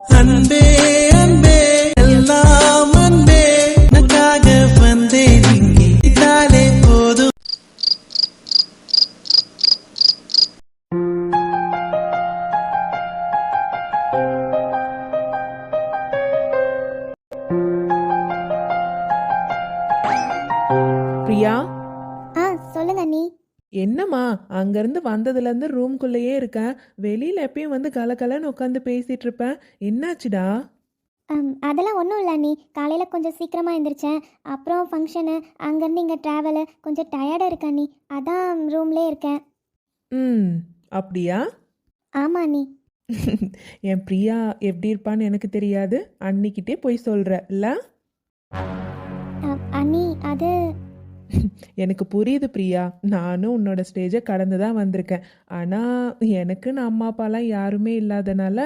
அன்பே வந்ததுலேருந்து ரூம்குள்ளேயே இருக்கேன். வெளியில் எப்பயும் வந்து கலகலன்னு உட்காந்து பேசிட்டு இருப்பேன். என்னாச்சுடா? அதெல்லாம் ஒன்றும் இல்லை அண்ணி. காலையில் கொஞ்சம் சீக்கிரமாக எழுந்திரிச்சேன் அப்புறம் ஃபங்க்ஷனு அங்கேருந்து இங்கே ட்ராவலு கொஞ்சம் டயர்டாக இருக்கு அண்ணி. அதான் ரூம்லே இருக்கேன். ம் அப்படியா? ஆமாம் அண்ணி. என் பிரியா எப்படி இருப்பான்னு எனக்கு தெரியாது. அன்னிக்கிட்டே போய் சொல்கிற இல்ல? எனக்கு புரியுது பிரியா. நானும் உன்னோட ஸ்டேஜை கடந்து தான் வந்திருக்கேன். ஆனால் எனக்குன்னு அம்மா அப்பாலாம் யாருமே இல்லாதனால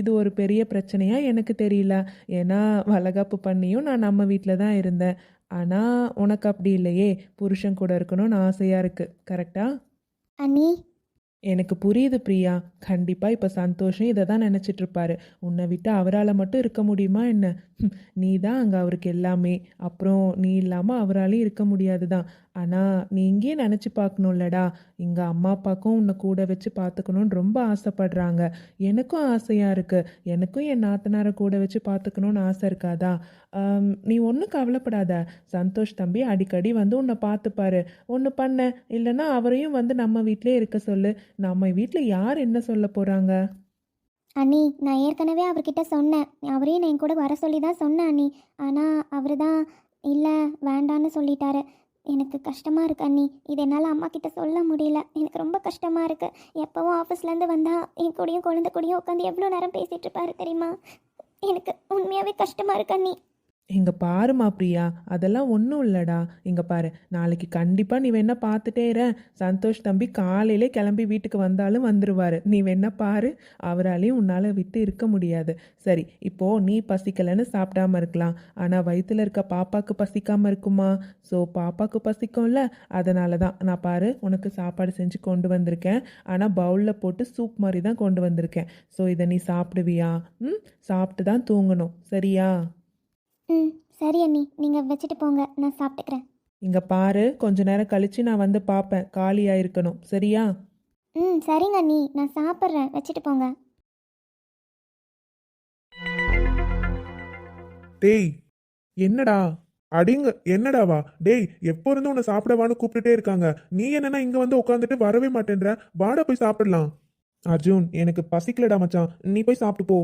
இது ஒரு பெரிய பிரச்சனையாக எனக்கு தெரியல. ஏன்னா வளகாப்பு பண்ணியும் நான் நம்ம வீட்டில் தான் இருந்தேன். ஆனால் உனக்கு அப்படி இல்லையே. புருஷன் கூட இருக்கணும்னு ஆசையாக இருக்குது கரெக்டா அண்ணி எனக்கு புரியுது பிரியா. கண்டிப்பாக இப்போ சந்தோஷம் இதை தான் நினச்சிட்ருப்பாரு உன்னை விட்டு அவரால் மட்டும் இருக்க முடியுமா என்ன? நீ தான் அங்கே அவருக்கு எல்லாமே. அப்புறம் நீ இல்லாமல் அவராலையும் இருக்க முடியாது தான் ஆனால் நீ இங்கேயே நினச்சி பார்க்கணும்லடா. இங்கே அம்மா அப்பாவுக்கும் உன்னை கூட வச்சு பார்த்துக்கணுன்னு ரொம்ப ஆசைப்படுறாங்க. எனக்கும் ஆசையாக இருக்குது எனக்கும் என் நாத்தனாரை கூட வச்சு பார்த்துக்கணுன்னு ஆசை இருக்காதா? நீ ஒன்றும் கவலைப்படாத. சந்தோஷ் தம்பி அடிக்கடி வந்து உன்னை பார்த்துப்பாரு ஒன்று பண்ண. இல்லைன்னா அவரையும் வந்து நம்ம வீட்டிலே இருக்க சொல்லு. நம்ம வீட்டில் யார் என்ன சொல்ல போகிறாங்க அண்ணி நான் ஏற்கனவே அவர்கிட்ட சொன்னேன். அவரையும் என் கூட வர சொல்லி தான் சொன்னேன் அண்ணி. ஆனால் அவர் தான் இல்லை வேண்டான்னு சொல்லிட்டாரு. எனக்கு கஷ்டமாக இருக்கு அண்ணி. இது என்னால் அம்மா கிட்ட சொல்ல முடியல. எனக்கு ரொம்ப கஷ்டமாக இருக்குது எப்போவும் ஆஃபீஸ்லேருந்து வந்தால் என் கூடயும் குழந்தை கூடயும் உட்காந்து எவ்வளோ நேரம் பேசிகிட்டு இருப்பாரு தெரியுமா? எனக்கு உண்மையாகவே கஷ்டமாக இருக்கு அண்ணி. இங்கே பாருமா பிரியா அதெல்லாம் ஒன்றும் இல்லைடா. இங்கே பாரு நாளைக்கு கண்டிப்பாக நீ வேணா பார்த்துட்டே இரு. சந்தோஷ் தம்பி காலையிலே கிளம்பி வீட்டுக்கு வந்தாலும் வந்துடுவார் நீ வேணா பாரு அவராலையும் உன்னால் விட்டு இருக்க முடியாது. சரி இப்போது நீ பசிக்கலைன்னு சாப்பிடாம இருக்கலாம். ஆனால் வயிற்றுல இருக்க பாப்பாக்கு பசிக்காமல் இருக்குமா? ஸோ பாப்பாக்கு பசிக்கும்ல. அதனால தான் நான் பாரு உனக்கு சாப்பாடு செஞ்சு கொண்டு வந்திருக்கேன். ஆனால் பவுலில் போட்டு சூப் மாதிரி தான் கொண்டு வந்திருக்கேன். ஸோ இதை நீ சாப்பிடுவியா? ம் சாப்பிட்டு தான் தூங்கணும். சரியா? ம் சரி அண்ணி. நீங்கள் வச்சுட்டு போங்க. நான் சாப்பிட்டுக்கிறேன். இங்க பாரு கொஞ்ச நேரம் கழிச்சு நான் வந்து பார்ப்பேன் காலியா இருக்கணும் சரியா? ம் சரிங்க அண்ணி. நான் சாப்பிட்றேன். வச்சுட்டு போங்க. டேய் என்னடா? அடிங்க. என்னடாவா டேய் எப்போ இருந்து உன்னை சாப்பிடவான்னு கூப்பிட்டுட்டே இருக்காங்க. நீ என்னன்னா இங்க வந்து உட்காந்துட்டு வரவே மாட்டேன்ற. வாடா போய் சாப்பிடலாம். அர்ஜுன் எனக்கு பசிக்கலடா மச்சான். நீ போய் சாப்பிட்டு போ.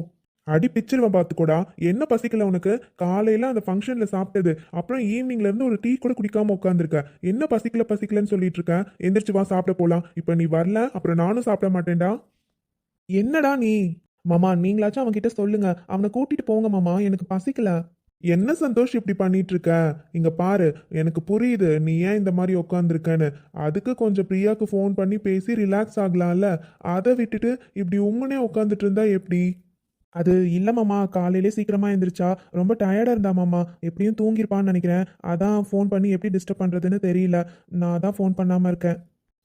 அடி பிச்சிருவன் பார்த்துக்கோடா. என்ன பசிக்கல உனக்கு? காலையில அந்த ஃபங்க்ஷன்ல சாப்பிட்டது. அப்புறம் ஈவினிங்ல இருந்து ஒரு டீ கூட குடிக்காம உட்காந்துருக்க என்ன பசிக்கல பசிக்கலன்னு சொல்லிட்டு இருக்க. எந்திரிச்சு வா சாப்பிட போலாம். இப்போ நீ வரல அப்புறம் நானும் சாப்பிட மாட்டேன்டா. என்னடா நீ? மாமா நீங்களாச்சும் அவன்கிட்ட சொல்லுங்க. அவனை கூட்டிட்டு போங்க மாமா. எனக்கு பசிக்கல. என்ன சந்தோஷ் இப்படி பண்ணிட்டு இருக்க? இங்க பாரு எனக்கு புரியுது. நீ ஏன் இந்த மாதிரி உட்காந்துருக்கன்னு அதுக்கு கொஞ்சம் பிரியாவுக்கு ஃபோன் பண்ணி பேசி ரிலாக்ஸ் ஆகலாம்ல. அதை விட்டுட்டு இப்படி உம்முனே உட்காந்துட்டு இருந்தா எப்படி? அது இல்ல மாமா காலையிலே சீக்கிரமாக எழுந்திரிச்சா ரொம்ப டயர்டாக இருந்தா மாமா. எப்படியும் தூங்கிருப்பான்னு நினைக்கிறேன். அதான் ஃபோன் பண்ணி எப்படி டிஸ்டர்ப் பண்ணுறதுன்னு தெரியல. நான் தான் ஃபோன் பண்ணாமல் இருக்கேன்.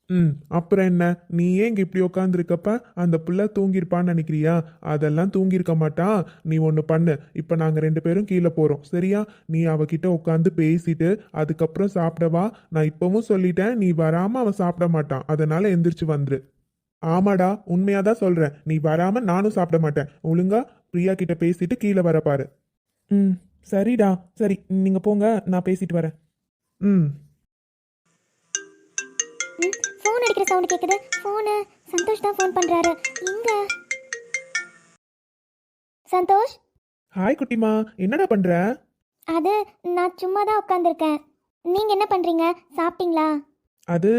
ம் அப்புறம் என்ன? நீ ஏன் இங்கே இப்படி உட்காந்துருக்கப்ப அந்த புள்ள தூங்கியிருப்பான்னு நினைக்கிறியா? அதெல்லாம் தூங்கியிருக்க மாட்டான் நீ ஒன்று பண்ணு. இப்போ நாங்கள் ரெண்டு பேரும் கீழே போகிறோம் சரியா? நீ அவகிட்ட உட்காந்து பேசிட்டு அதுக்கப்புறம் சாப்பிடவா? நான் இப்போவும் சொல்லிட்டேன். நீ வராமல் அவன் சாப்பிட மாட்டான் அதனால் எந்திரிச்சு வந்துரு. ஆமாடா உண்மையாக தான் சொல்கிறேன் நீ வராம நானும் சாப்பிட மாட்டேன். ஒழுங்கா பிரியா கிட்ட பேசிட்டு கீழே வர பாரு. ம் சரிடா. சரி நீங்கள் போங்க நான் பேசிட்டு வரேன். ம். ம் ஃபோன் அடிக்கிற சவுண்ட் கேட்குது ஃபோனு சந்தோஷ் தான் ஃபோன் பண்ணுறாரு எங்க சந்தோஷ்? ஹாய் குட்டிமா. என்னடா பண்ற? அது நான் சும்மா தான் உட்காந்துருக்கேன் நீங்கள் என்ன பண்ணுறீங்க சாப்பிட்டீங்களா? அது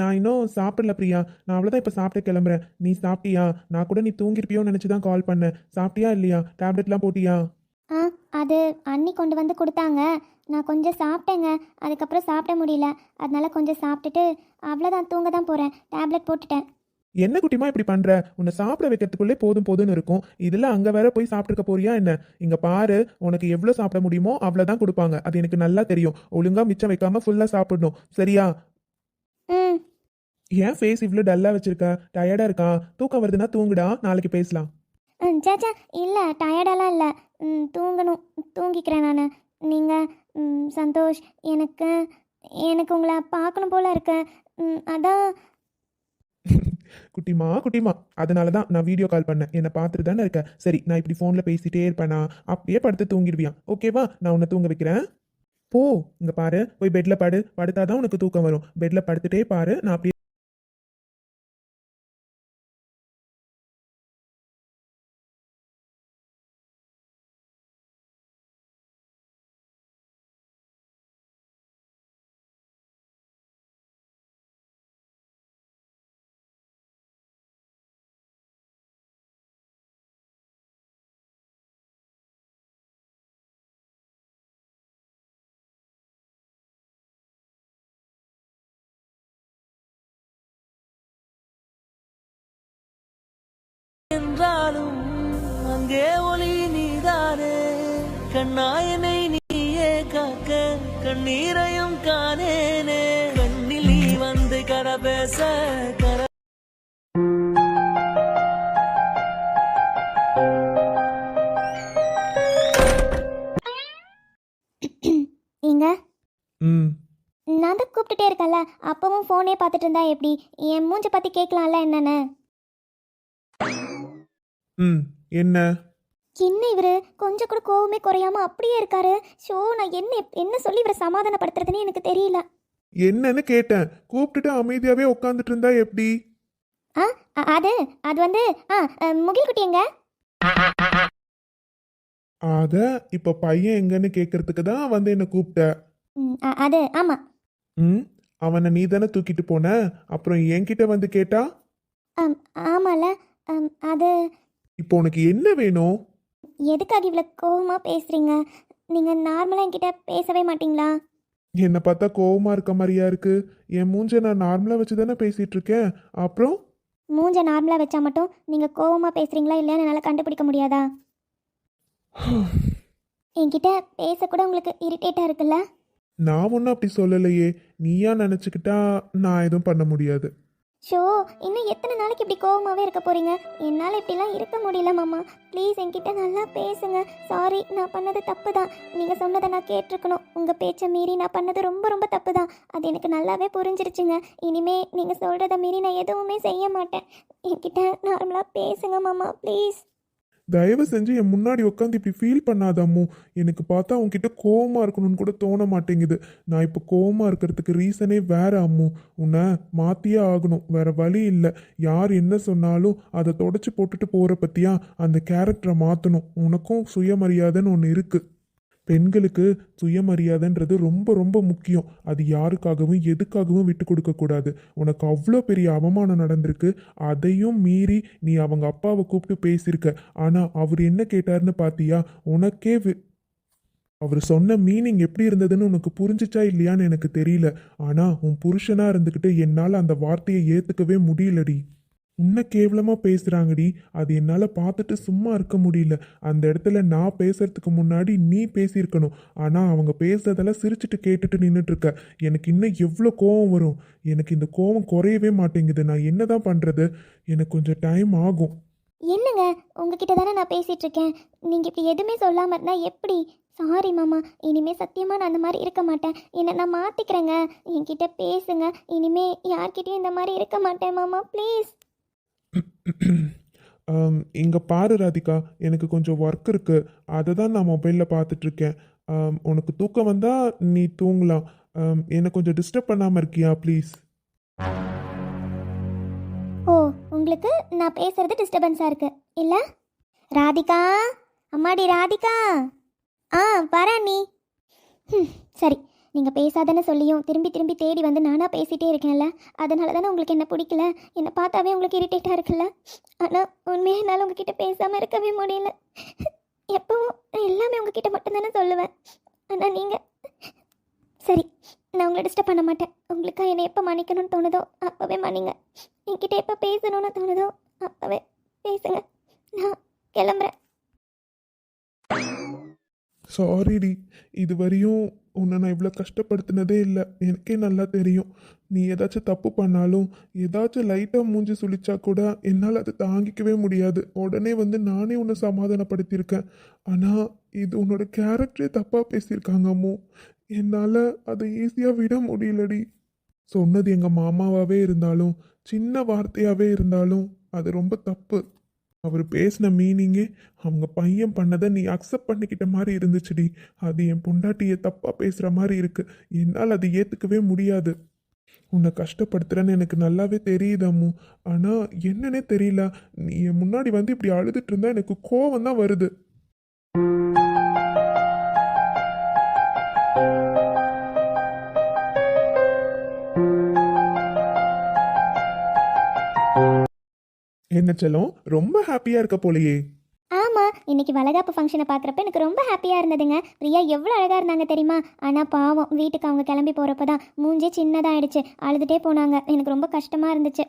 நான் இன்னும் சாப்பிடல பிரியா. நான் அவ்வளோதான் இப்போ சாப்பிட்டு கிளம்புறேன். நீ சாப்பிட்டியா? நான் கூட நீ தூங்கிருப்பியோன்னு நினச்சி தான் கால் பண்ணேன். சாப்பிட்டியா இல்லையா? டேப்லெட்லாம் போட்டியா? ஆ அது அண்ணி கொண்டு வந்து கொடுத்தாங்க. நான் கொஞ்சம் சாப்பிட்டேங்க. அதுக்கப்புறம் சாப்பிட முடியல. அதனால கொஞ்சம் சாப்பிட்டுட்டு அவ்வளோதான் தூங்க தான் போகிறேன் டேப்லெட் போட்டுட்டேன். என்ன குட்டிமா இப்படி பண்ற? உன்னை சாப்பிட வைக்கிறதுக்குள்ளே போதும் போதும்னு இருக்கும். இதுல அங்க வேற போய் சாப்பிட்டுருக்க போறியா என்ன? இங்க பாரு உனக்கு எவ்வளவு சாப்பிட முடியுமோ அவ்வளவுதான் கொடுப்பாங்க. அது எனக்கு நல்லா தெரியும். ஒழுங்கா மிச்சம் வைக்காம ஃபுல்லா சாப்பிடணும். சரியா? ம். ஏன் ஃபேஸ் இவ்வளோ டல்லா வச்சிருக்க? டயர்டா இருக்கா? தூக்கம் வருதுன்னா தூங்குடா. நாளைக்கு பேசலாம். சேச்சா இல்லை டயர்டெல்லாம் இல்லை. ம், தூங்கணும். தூங்கிக்கிறேன் நான். நீங்கள் சந்தோஷ் எனக்கு எனக்கு உங்களை பார்க்கணும் போல இருக்கு. அதான் குட்டிமா குட்டிமா அதனால தான் நான் வீடியோ கால் பண்ணேன். என்னை பார்த்துட்டு தானே இருக்கேன் சரி நான் இப்படி ஃபோனில் பேசிட்டே இருப்பேனா? அப்படியே படுத்து தூங்கிடுவியான் ஓகேவா நான் உன்னை தூங்க வைக்கிறேன். போ இங்கே பாரு. போய் பெட்டில் படு. படுத்தாதான் உனக்கு தூக்கம் வரும். பெட்டில் படுத்துட்டே பாரு. நான் அப்படியே என்றாலும் அங்கே ஒளி நீதானே? கண்ணாயனை நீயே காக்க கண்ணீரையும் காணேனே. கண்ணில் நீ வந்து கர பேச கர இங்க? ம். நான் தான் கூப்பிட்டுட்டே இருக்கேன்ல அப்பவும் ஃபோனே பார்த்துட்டு இருந்தா எப்படி? என் மூஞ்ச பற்றி கேட்கலாம்ல என்னன்னு? ம் என்ன? என்ன இவரு? கொஞ்சம் கூட கோவமே குறையாம அப்படியே இருக்காரு. ஷோ நான் என்ன என்ன சொல்லி இவரை சமாதானப்படுத்துறதுன்னு எனக்கு தெரியல. என்னன்னு கேட்டேன். கூப்பிட்டுட்டு அமைதியாவே உட்காந்துட்டு இருந்தா எப்படி? ஆ அ- அது அது வந்து ஆ முகில் குட்டி எங்க? ஆக இப்ப பையன் எங்கன்னு கேட்கறதுக்கு தான் வந்து என்ன கூப்பிட்ட. ம், அ- அது ஆமாம் ம் அவனை நீ தானே தூக்கிட்டு போன? அப்புறம் என்கிட்ட வந்து கேட்டா? ஆம், ஆமால. ஆம், அது இப்போ உனக்கு என்ன வேணும்? எதுக்காக இவ்வளோ கோவமாக பேசுகிறீங்க நீங்கள் நார்மலாக என்கிட்ட பேசவே மாட்டீங்களா? என்னை பார்த்தா கோவமா இருக்க மாதிரியா இருக்கு. என் மூஞ்ச நான் நார்மலா வச்சு தானே பேசிட்டு இருக்கேன். அப்புறம்? மூஞ்ச நார்மலாக வச்சா மட்டும் நீங்கள் கோவமாக பேசுகிறீங்களா இல்லையான்னு என்னால் கண்டுபிடிக்க முடியாதா? என்கிட்ட பேசக்கூட உங்களுக்கு இரிட்டேட்டாக இருக்குல்ல? நான் ஒன்றும் அப்படி சொல்லலையே. நீயா நினச்சிக்கிட்டா நான் எதுவும் பண்ண முடியாது. ஷோ இன்னும் எத்தனை நாளைக்கு இப்படி கோவமாகவே இருக்க போகிறீங்க என்னால் இப்படிலாம் இருக்க முடியல மாமா. ப்ளீஸ் என்கிட்ட நல்லா பேசுங்க. சாரி நான் பண்ணது தப்பு தான் நீங்கள் சொன்னதை நான் கேட்டிருக்கணும். உங்கள் பேச்சை மீறி நான் பண்ணது ரொம்ப ரொம்ப தப்பு தான் அது எனக்கு நல்லாவே புரிஞ்சிருச்சுங்க. இனிமே நீங்கள் சொல்கிறத மீறி நான் எதுவுமே செய்ய மாட்டேன். என்கிட்ட நார்மலாக பேசுங்க மாமா. ப்ளீஸ். தயவு செஞ்சு என் முன்னாடி உட்காந்து இப்படி ஃபீல் பண்ணாத அம்மு எனக்கு பார்த்தா உன்கிட்ட கோவமாக இருக்கணும்னு கூட தோண மாட்டேங்குது. நான் இப்போ கோவமாக இருக்கிறதுக்கு ரீசனே வேற அம்மு. உன்னை மாற்றியே ஆகணும். வேற வழி இல்லை. யார் என்ன சொன்னாலும் அதை தொடச்சி போட்டுட்டு போகிற பற்றியா அந்த கேரக்டரை மாற்றணும் உனக்கும் சுயமரியாதைன்னு ஒன்று இருக்குது பெண்களுக்கு சுயமரியாதைன்றது ரொம்ப ரொம்ப முக்கியம். அது யாருக்காகவும் எதுக்காகவும் விட்டு கொடுக்கக்கூடாது உனக்கு அவ்வளோ பெரிய அவமானம் நடந்திருக்கு. அதையும் மீறி நீ அவங்க அப்பாவை கூப்பிட்டு பேசியிருக்க. ஆனால் அவர் என்ன கேட்டாருன்னு பார்த்தியா உனக்கே வி- அவர் சொன்ன மீனிங் எப்படி இருந்ததுன்னு உனக்கு புரிஞ்சுச்சா இல்லையான்னு எனக்கு தெரியல. ஆனால் உன் புருஷனாக இருந்துக்கிட்டு என்னால் அந்த வார்த்தையை ஏற்றுக்கவே முடியலடி. உன்னை கேவலமாக பேசுகிறாங்கடி அது என்னால் பார்த்துட்டு சும்மா இருக்க முடியல. அந்த இடத்துல நான் பேசுறதுக்கு முன்னாடி நீ பேசியிருக்கணும். ஆனால் அவங்க பேசுறதெல்லாம் சிரிச்சுட்டு கேட்டுட்டு நின்றுட்டு இருக்க எனக்கு இன்னும் எவ்வளோ கோவம் வரும்? எனக்கு இந்த கோவம் குறையவே மாட்டேங்குது. நான் என்னதான் பண்ணுறது எனக்கு கொஞ்சம் டைம் ஆகும். என்னங்க? உங்ககிட்ட தானே நான் பேசிகிட்டு இருக்கேன் நீங்கள் இப்படி எதுவுமே சொல்லாமல் இருந்தால் எப்படி? சாரி மாமா. இனிமே சத்தியமாக நான் அந்த மாதிரி இருக்க மாட்டேன். என்னை நான் மாற்றிக்கிறேங்க என்கிட்ட பேசுங்க. இனிமே யார்கிட்டயும் இந்த மாதிரி இருக்க மாட்டேன் மாமா. ப்ளீஸ் Um, இங்கே பாரு ராதிகா. எனக்கு கொஞ்சம் ஒர்க் இருக்குது அதை தான் நான் மொபைலில் பார்த்துட்ருக்கேன் um, உனக்கு தூக்கம் வந்தால் நீ தூங்கலாம். Um, என்னை கொஞ்சம் டிஸ்டர்ப் பண்ணாமல் இருக்கியா ப்ளீஸ் ஓ உங்களுக்கு நான் பேசுறது டிஸ்டர்பன்ஸாக இருக்கு. இல்லை? ராதிகா? அம்மாடி ராதிகா? ஆ வரேன் நீ. ம், சரி. நீங்கள் பேசாதன்னு சொல்லியும் திரும்பி திரும்பி தேடி வந்து நானாக பேசிகிட்டே இருக்கேன்ல. அதனால தானே உங்களுக்கு என்ன பிடிக்கல? என்னை பார்த்தாவே உங்களுக்கு இரிட்டேட்டாக இருக்குல்ல? ஆனால் உண்மையாக என்னால் உங்ககிட்ட பேசாமல் இருக்கவே முடியல. எப்பவும் நான் எல்லாமே உங்ககிட்ட மட்டும்தானே சொல்லுவேன். ஆனால் நீங்கள் சரி நான் உங்களை டிஸ்டர்ப் பண்ண மாட்டேன். உங்களுக்காக என்னை எப்போ மன்னிக்கணும்னு தோணுதோ அப்போவே மன்னிங்க. என்கிட்ட எப்போ பேசணும்னு தோணுதோ அப்போவே பேசுங்க. நான் கிளம்புறேன். சாரிடி இது வரையும் உன்னை நான் இவ்வளோ கஷ்டப்படுத்தினதே இல்லை. எனக்கே நல்லா தெரியும். நீ ஏதாச்சும் தப்பு பண்ணாலும் ஏதாச்சும் லைட்டாக மூஞ்சி சுளிச்சா கூட என்னால் அதை தாங்கிக்கவே முடியாது. உடனே வந்து நானே உன்னை சமாதானப்படுத்தியிருக்கேன். ஆனால் இது உன்னோட கேரக்டரே தப்பாக பேசியிருக்காங்க அம்மு. என்னால் அதை ஈஸியாக விட முடியலடி. சொன்னது எங்கள் மாமாவாகவே இருந்தாலும் சின்ன வார்த்தையாகவே இருந்தாலும் அது ரொம்ப தப்பு. அவர் பேசின மீனிங்கே அவங்க பையன் பண்ணதை நீ அக்செப்ட் பண்ணிக்கிட்ட மாதிரி இருந்துச்சுடி. அது என் பொண்டாட்டியை தப்பாக பேசுகிற மாதிரி இருக்கு. என்னால் அதை ஏற்றுக்கவே முடியாது. உன்னை கஷ்டப்படுத்துறேன்னு எனக்கு நல்லாவே தெரியுது அம்மு. ஆனால் என்னன்னே தெரியல. நீ என் முன்னாடி வந்து இப்படி அழுதுட்டு இருந்தா எனக்கு கோவம் தான் வருது. என்ன செல்லம் ரொம்ப ஹாப்பியா இருக்க போலயே. ஆமாம் இன்னைக்கு வளகாப்பு ஃபங்க்ஷனை பார்க்குறப்ப எனக்கு ரொம்ப ஹாப்பியாக இருந்ததுங்க. பிரியா எவ்வளோ அழகாக இருந்தாங்க தெரியுமா? ஆனால் பாவம் வீட்டுக்கு அவங்க கிளம்பி போகிறப்ப தான் மூஞ்சே சின்னதாகிடுச்சு அழுதுட்டே போனாங்க. எனக்கு ரொம்ப கஷ்டமாக இருந்துச்சு.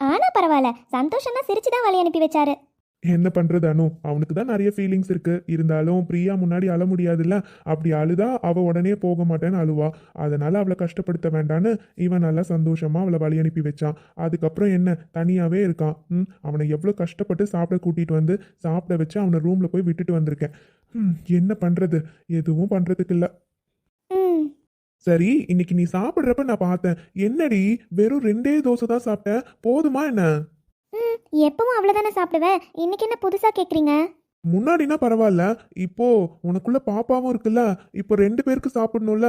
ஆனால் பரவாயில்ல சந்தோஷம்னா சிரிச்சு தான் வழி அனுப்பி வச்சாரு. என்ன பண்றது அனு? அவனுக்கு தான் நிறைய ஃபீலிங்ஸ் இருக்கு. இருந்தாலும் பிரியா முன்னாடி அழ முடியாதுல்ல? அப்படி அழுதா அவ உடனே போக மாட்டேன்னு அழுவா. அதனால அவளை கஷ்டப்படுத்த வேண்டான்னு இவன் நல்லா சந்தோஷமா அவளை வழி அனுப்பி வச்சான். அதுக்கப்புறம் என்ன? தனியாவே இருக்கான். ம் அவனை எவ்வளோ கஷ்டப்பட்டு சாப்பிட கூட்டிட்டு வந்து சாப்பிட வச்சு அவனை ரூம்ல போய் விட்டுட்டு வந்திருக்கேன். ம் என்ன பண்றது? எதுவும் பண்றதுக்கு இல்ல. சரி இன்னைக்கு நீ சாப்பிட்றப்ப நான் பார்த்தேன். என்னடி? வெறும் ரெண்டே தோசை தான் சாப்பிட்ட போதுமா என்ன? ம் எப்பவும் அவ்வளோதானே சாப்பிடுவேன் இன்னைக்கு என்ன புதுசாக கேட்குறீங்க முன்னாடினா பரவாயில்ல இப்போ உனக்குள்ள பாப்பாவும் இருக்குல்ல இப்போ ரெண்டு பேருக்கு சாப்பிடணும்ல?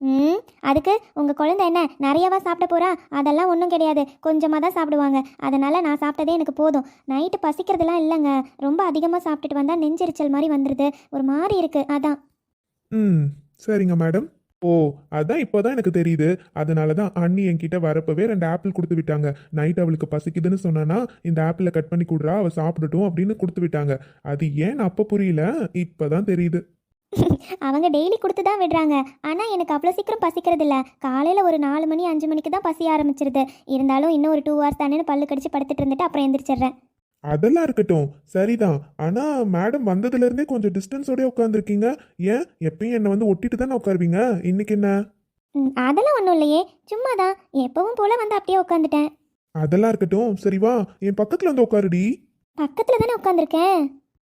ம் அதுக்கு உங்கள் குழந்தை என்ன நிறையவா சாப்பிட போகிறா அதெல்லாம் ஒன்றும் கிடையாது கொஞ்சமாக தான் சாப்பிடுவாங்க. அதனால் நான் சாப்பிட்டதே எனக்கு போதும். நைட்டு பசிக்கிறதுலாம் இல்லைங்க ரொம்ப அதிகமாக சாப்பிட்டுட்டு வந்தால் நெஞ்செரிச்சல் மாதிரி வந்துடுது ஒரு மாதிரி இருக்குது அதான். ம் சரிங்க மேடம். ஓ அதான் இப்போதான் எனக்கு தெரியுது. அதனால தான் அண்ணி என்கிட்ட வரப்பவே ரெண்டு ஆப்பிள் கொடுத்து விட்டாங்க. நைட் அவளுக்கு பசிக்குதுன்னு சொன்னானா இந்த ஆப்பிளை கட் பண்ணி கொடுறா அவள் சாப்பிடட்டும் அப்படின்னு கொடுத்து விட்டாங்க. அது ஏன் அப்போ புரியல? இப்போதான் தெரியுது. அவங்க டெய்லி கொடுத்து தான் விடுறாங்க. ஆனால் எனக்கு அவ்வளோ சீக்கிரம் பசிக்கிறது இல்லை. காலையில் ஒரு நாலு மணி அஞ்சு மணிக்கு தான் பசி ஆரம்பிச்சிருது. இருந்தாலும் இன்னும் ஒரு டூ ஹவர்ஸ் தானேன்னு பல்லு கடிச்சு படுத்துட்டு இருந்துட்டு அப்புறம் எந்திரிச்சிடுறேன். அதெல்லாம் இருக்கட்டும். சரிதான். ஆனா மேடம் வந்ததுல இருந்தே கொஞ்சம் டிஸ்டன்ஸோடய உட்காந்துருக்கீங்க ஏன்? எப்பயும் என்னை வந்து ஒட்டிட்டு தானே உட்காருவீங்க? இன்னைக்கு என்ன? ம், அதெல்லாம் ஒன்றும் இல்லையே. சும்மா தான் எப்பவும் போல் வந்து அப்படியே உட்காந்துட்டேன் அதெல்லாம் இருக்கட்டும். சரி வா. என் பக்கத்துல வந்து உட்காருடி. பக்கத்தில் தானே உட்காந்துருக்கேன்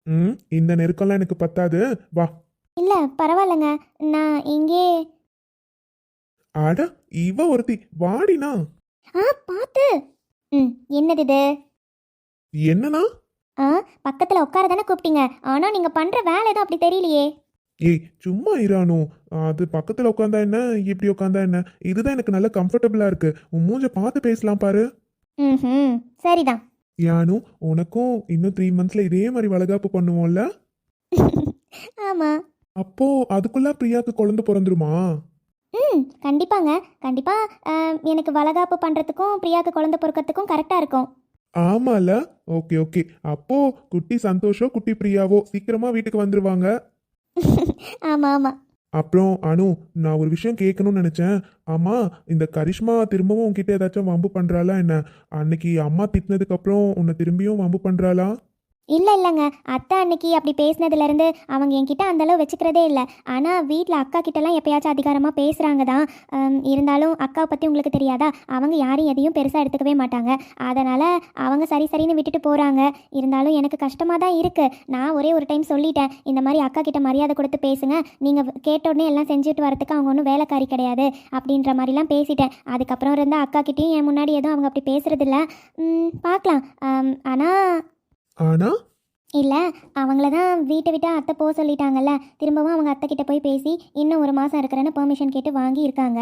ம் இந்த நெருக்கம்லாம் எனக்கு பத்தாது. வா. இல்லை பரவாயில்லைங்க. நான் இங்கே. அட இவ ஒருத்தி. வாடினா. ஆ பார்த்து. ம் என்னது இது? என்னனா ஆ பக்கத்தில் உட்கார தானே கூப்பிட்டீங்க. ஆனால் நீங்கள் பண்ணுற வேலை எதுவும் அப்படி தெரியலையே. ஏய் சும்மா இரானு அது பக்கத்துல உட்காந்தா என்ன? இப்படி உட்காந்தா என்ன? இதுதான் எனக்கு நல்ல கம்ஃபர்டபுளா இருக்கு. உன் மூஞ்ச பார்த்து பேசலாம் பாரு. ம் சரிதான். யானு உனக்கும் இன்னும் த்ரீ மந்த்ஸ்ல இதே மாதிரி வளகாப்பு பண்ணுவோம்ல? ஆமாம் அப்போ அதுக்குள்ள பிரியாக்கு குழந்தை பிறந்துருமா? ம் கண்டிப்பாங்க. கண்டிப்பாக எனக்கு வளகாப்பு பண்ணுறதுக்கும் பிரியாவுக்கு குழந்தை பொறுக்கிறதுக்கும் கரெக்டாக இருக்கும். ஆமால. Okay okay. அப்போ குட்டி சந்தோஷோ குட்டி பிரியாவோ சீக்கிரமா வீட்டுக்கு வந்துருவாங்க? ஆமாம் ஆமாம் அப்புறம் அனு நான் ஒரு விஷயம் கேட்கணும்னு நினைச்சேன். ஆமா இந்த கரிஷ்மா திரும்பவும் உன்கிட்ட ஏதாச்சும் வம்பு பண்றாளா என்ன? அன்னைக்கு அம்மா திட்டினதுக்கு அப்புறம் உன்னை திரும்பியும் வம்பு பண்றாளா? இல்லை இல்லைங்க. அத்தை அன்னைக்கு அப்படி பேசினதுலேருந்து அவங்க என்கிட்ட அந்தளவு வச்சுக்கிறதே இல்லை. ஆனால் வீட்டில் அக்கா கிட்டலாம் எப்பயாச்சும் அதிகாரமாக பேசுகிறாங்க தான். இருந்தாலும் அக்காவை பற்றி உங்களுக்கு தெரியாதா? அவங்க யாரும் எதையும் பெருசாக எடுத்துக்கவே மாட்டாங்க. அதனால் அவங்க சரி சரின்னு விட்டுட்டு போகிறாங்க இருந்தாலும் எனக்கு கஷ்டமாக தான் இருக்குது நான் ஒரே ஒரு டைம் சொல்லிட்டேன். இந்த மாதிரி அக்கா கிட்ட மரியாதை கொடுத்து பேசுங்க. நீங்கள் கேட்ட உடனே எல்லாம் செஞ்சுட்டு வரத்துக்கு அவங்க ஒன்றும் வேலைக்காரி கிடையாது. அப்படின்ற மாதிரிலாம் பேசிட்டேன். அதுக்கப்புறம் இருந்தால் அக்கா கிட்டேயும் என் முன்னாடி எதுவும் அவங்க அப்படி பேசுகிறதில்ல பார்க்கலாம். ஆனால் ஆனா? இல்லை அவங்கள தான் வீட்டை விட்டு அத்தை போக சொல்லிட்டாங்கல்ல. திரும்பவும் அவங்க அத்தை கிட்ட போய் பேசி இன்னும் ஒரு மாதம் இருக்கிறேன்னு பெர்மிஷன் கேட்டு வாங்கி இருக்காங்க.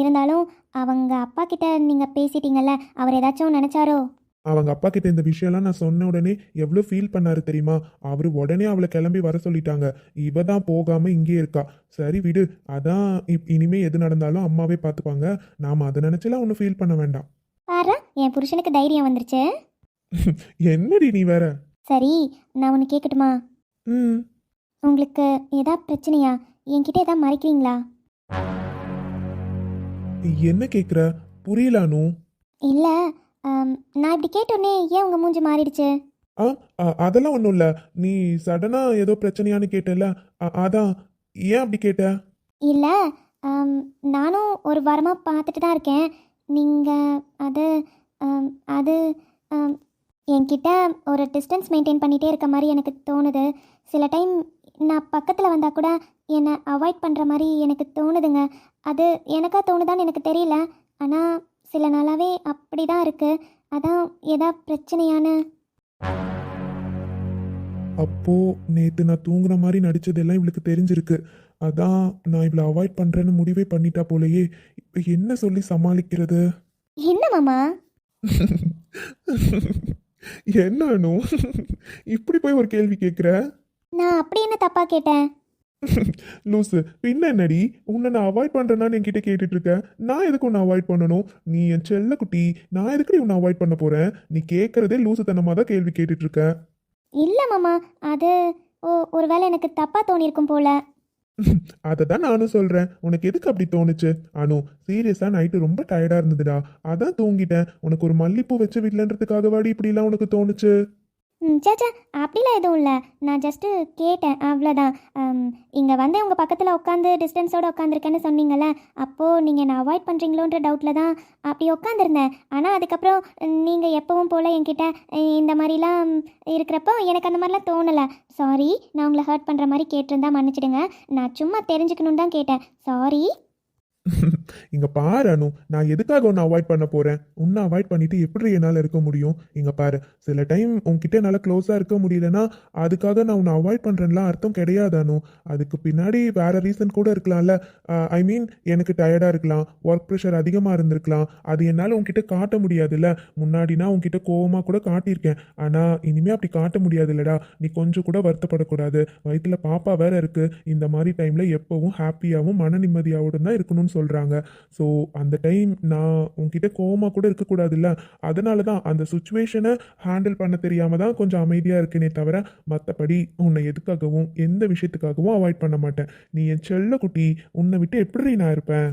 இருந்தாலும் அவங்க அப்பா கிட்ட நீங்கள் பேசிட்டீங்கல்ல அவர் ஏதாச்சும் நினச்சாரோ? அவங்க அப்பா கிட்ட இந்த விஷயம்லாம் நான் சொன்ன உடனே எவ்வளோ ஃபீல் பண்ணாரு தெரியுமா? அவரு உடனே அவளை கிளம்பி வர சொல்லிட்டாங்க. இவ தான் போகாம இங்கே இருக்கா. சரி விடு அதான் இப் இனிமே எது நடந்தாலும் அம்மாவே பார்த்துப்பாங்க நாம அதை நினைச்சலாம் ஒன்றும் ஃபீல் பண்ண வேண்டாம். பாரு என் புருஷனுக்கு தைரியம் வந்துருச்சு. என்னடி நீ வேற? சரி நான் ஒன்று கேட்கட்டுமா ம். உங்களுக்கு ஏதா பிரச்சனையா? என்கிட்ட ஏதாவது மறைக்கிறீங்களா? என்ன கேக்குற? புரியலானு இல்லை நான் இப்படி கேட்டோன்னே ஏன் உங்கள் மூஞ்சி மாறிடுச்சு? ஆ அ- அதெல்லாம் ஒன்றும் இல்லை. நீ சடனாக ஏதோ பிரச்சனையான்னு கேட்டல அ- அதான் ஏன் அப்படி கேட்ட? இல்லை நானும் ஒரு வாரமாக பார்த்துட்டு தான் இருக்கேன். நீங்கள் அது ஆம், அது ஆம், என்கிட்ட ஒரு டிஸ்டன்ஸ் மெயின்டைன் பண்ணிகிட்டே இருக்க மாதிரி எனக்கு தோணுது. சில டைம் நான் பக்கத்தில் வந்தால் கூட என்னை அவாய்ட் பண்ணுற மாதிரி எனக்கு தோணுதுங்க. அது எனக்கா தோணுதான்னு எனக்கு தெரியல. ஆனால் சில நாளாகவே அப்படி தான் இருக்குது அதான் எதா பிரச்சனையான்னு அப்போ நேத்து நான் தூங்குற மாதிரி நடிச்சதெல்லாம் இவளுக்கு தெரிஞ்சிருக்கு. அதான் நான் இவளை அவாய்ட் பண்றேன்னு முடிவே பண்ணிட்டா போலயே. இப்போ என்ன சொல்லி சமாளிக்கிறது? என்ன மாமா? என்ன அனு இப்படி போய் ஒரு கேள்வி கேட்குற நான் அப்படி என்ன தப்பாக கேட்டேன்? லூசு பின்ன என்னடி? உன்னை நான் அவாய்ட் பண்றேன்னு என்கிட்ட கேட்டுட்டு இருக்க நான் எதுக்கு உன்னை அவாய்ட் பண்ணணும்? நீ என் செல்ல குட்டி நான் எதுக்கு உன்னை அவாய்ட் பண்ண போறேன் நீ கேட்கறதே லூசுத்தனமா தான் கேள்வி கேட்டுட்டு இருக்க இல்லை மாமா அது ஓ ஒருவேளை எனக்கு தப்பாக தோணியிருக்கும் போல. அதை தான் நானும் சொல்கிறேன் உனக்கு எதுக்கு அப்படி தோணுச்சு? அனு சீரியஸாக நைட்டு ரொம்ப டயர்டாக இருந்ததுடா. அதான் தூங்கிட்டேன். உனக்கு ஒரு மல்லிப்பூ வச்சு விடலன்றதுக்காக வாடி இப்படிலாம் உனக்கு தோணுச்சு? ம் சேச்சா அப்படிலாம் எதுவும் இல்லை. நான் ஜஸ்ட்டு கேட்டேன் அவ்வளோதான் இங்கே வந்து உங்கள் பக்கத்தில் உட்காந்து டிஸ்டன்ஸோடு உட்காந்துருக்கேன்னு சொன்னீங்கல்ல அப்போது நீங்கள் என்னை அவாய்ட் பண்ணுறீங்களோன்ற டவுட்டில் தான் அப்படி உட்காந்துருந்தேன் ஆனால் அதுக்கப்புறம் நீங்கள் எப்பவும் போல் என்கிட்ட இந்த மாதிரிலாம் இருக்கிறப்போ எனக்கு அந்த மாதிரிலாம் தோணலை. சாரி நான் உங்களை ஹர்ட் பண்ணுற மாதிரி கேட்டிருந்தா மன்னிச்சிடுங்க. நான் சும்மா தெரிஞ்சுக்கணுன்னு தான் கேட்டேன். சாரி இங்க பாரு அனு நான் எதுக்காக உன்னை அவாய்ட் பண்ண போறேன்? உன்னை அவாய்ட் பண்ணிட்டு எப்படி என்னால் இருக்க முடியும்? இங்க பாரு சில டைம் உன்கிட்ட என்னால் க்ளோஸாக இருக்க முடியலன்னா அதுக்காக நான் உன்னை அவாய்ட் பண்றேன்லாம் அர்த்தம் கிடையாது அனு. அதுக்கு பின்னாடி வேற ரீசன் கூட இருக்கலாம்ல. ஐ மீன் எனக்கு டயர்டாக இருக்கலாம் ஒர்க் ப்ரெஷர் அதிகமாக இருந்திருக்கலாம். அது என்னால் உன்கிட்ட காட்ட முடியாதுல்ல. முன்னாடினா உன்கிட்ட கோவமாக கூட காட்டியிருக்கேன். ஆனால் இனிமே அப்படி காட்ட முடியாதுல்லடா. நீ கொஞ்சம் கூட வருத்தப்படக்கூடாது. வயிற்றுல பாப்பா வேற இருக்கு. இந்த மாதிரி டைம்ல எப்பவும் ஹாப்பியாகவும் மன நிம்மதியாகவும் தான் இருக்கணும்னு சொல்றாங்க. ஸோ அந்த டைம் நான் உங்ககிட்ட கோவமா கூட இருக்கக்கூடாதுல்ல. அதனால தான் அந்த சுச்சுவேஷனை ஹேண்டில் பண்ண தெரியாமல் தான் கொஞ்சம் அமைதியாக இருக்கேனே தவிர மற்றபடி உன்னை எதுக்காகவும் எந்த விஷயத்துக்காகவும் அவாய்ட் பண்ண மாட்டேன். நீ என் செல்ல குட்டி உன்னை விட்டு எப்படி நான் இருப்பேன்?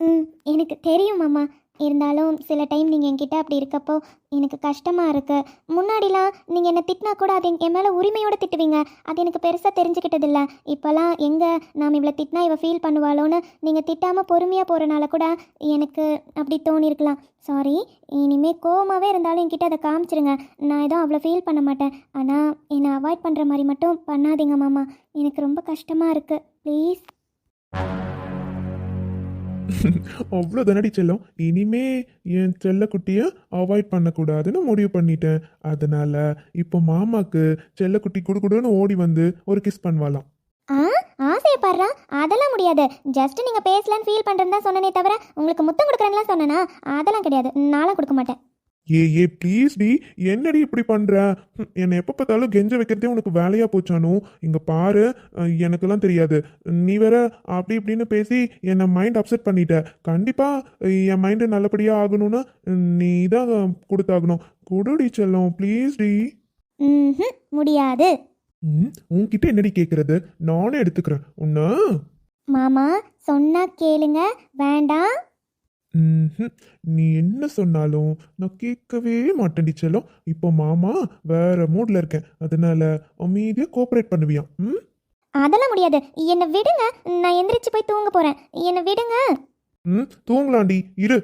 ம் எனக்கு தெரியும் மாமா. இருந்தாலும் சில டைம் நீங்கள் என்கிட்ட அப்படி இருக்கப்போ எனக்கு கஷ்டமாக இருக்குது முன்னாடிலாம் நீங்கள் என்னை திட்டினா கூட அது என் மேலே உரிமையோடு திட்டுவீங்க. அது எனக்கு பெருசாக தெரிஞ்சுக்கிட்டதில்ல இப்போல்லாம் எங்கே நாம் இவ்வளோ திட்டினா இவள் ஃபீல் பண்ணுவாளோன்னு நீங்கள் திட்டாமல் பொறுமையாக போகிறனால கூட எனக்கு அப்படி தோணியிருக்கலாம் சாரி இனிமேல் கோவமாகவே இருந்தாலும் என்கிட்ட அதை காமிச்சிருங்க. நான் எதுவும் அவ்வளோ ஃபீல் பண்ண மாட்டேன். ஆனால் என்னை அவாய்ட் பண்ணுற மாதிரி மட்டும் பண்ணாதீங்க மாமா. எனக்கு ரொம்ப கஷ்டமாக இருக்குது ப்ளீஸ் அவ்வளோ தானடி செல்லம். இனிமே என் செல்லக்குட்டியை அவாய்ட் பண்ணக்கூடாதுன்னு முடிவு பண்ணிட்டேன். அதனால இப்போ மாமாக்கு செல்லக்குட்டி குடுகுடுன்னு ஓடி வந்து ஒரு கிஸ் பண்ணுவாளாம். ஆ? ஆசையப்படுறா அதெல்லாம் முடியாது. ஜஸ்ட் நீங்கள் பேசலான்னு ஃபீல் பண்ணுறேன்னு தான் சொன்னனே தவிர உங்களுக்கு முத்தம் கொடுக்குறேன்லாம் சொன்னேனா? அதெல்லாம் கிடையாது. நானும் கொடுக்க மாட்டேன். ஏ ஏ ப்ளீஸ் டி என்னடி இப்படி பண்ற? ஹம், என்னை எப்போ பார்த்தாலும் கெஞ்ச வைக்கிறதே உனக்கு வேலையா போச்சானு. இங்க பாரு எனக்கெல்லாம் தெரியாது. நீ வேற அப்படி இப்படின்னு பேசி என்னை மைண்ட் அப்செட் பண்ணிட்ட. கண்டிப்பா அஹ், என் மைண்டு நல்லபடியா ஆகணும்னா நீ தான் கொடுத்தாகணும். குடுடி செல்லம் ப்ளீஸ் டி. முடியாது. ம், உன்கிட்ட என்னடி கேட்கறது நானே எடுத்துக்கிறேன். உன்ன? மாமா சொன்னா கேளுங்க. வேண்டாம். ம்ஹும். நீ என்ன சொன்னாலும் நான் கேட்கவே மாட்டேன்டி செல்லம். இப்போ மாமா வேற மூட்ல இருக்கேன். அதனால அமைதியா கோஆப்ரேட் பண்ணுவியா? ம்? அதெல்லாம் முடியாது. என்னை விடுங்க. நான் எந்திரிச்சு போய் தூங்க போகிறேன் என்னை விடுங்க. ம்? தூங்கலாண்டி இரு.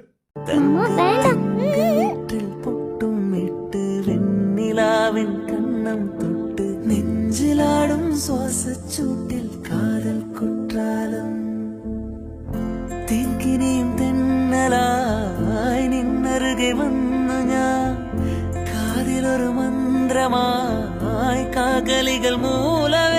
அம்மா வேண்டாம். வீட்டில் பொட்டும் இட்டு வெண்ணிலாவின் கண்ணம் தொட்டு நெஞ்சிலாடும் சுவாச சூட்டில் காதல் குற்றாலம். തെന്നലായി നിന്നരുകെ വന്നു ഞാൻ. കാതിലൊരു മന്ത്രമായി കാകലികൾ മൂലവേ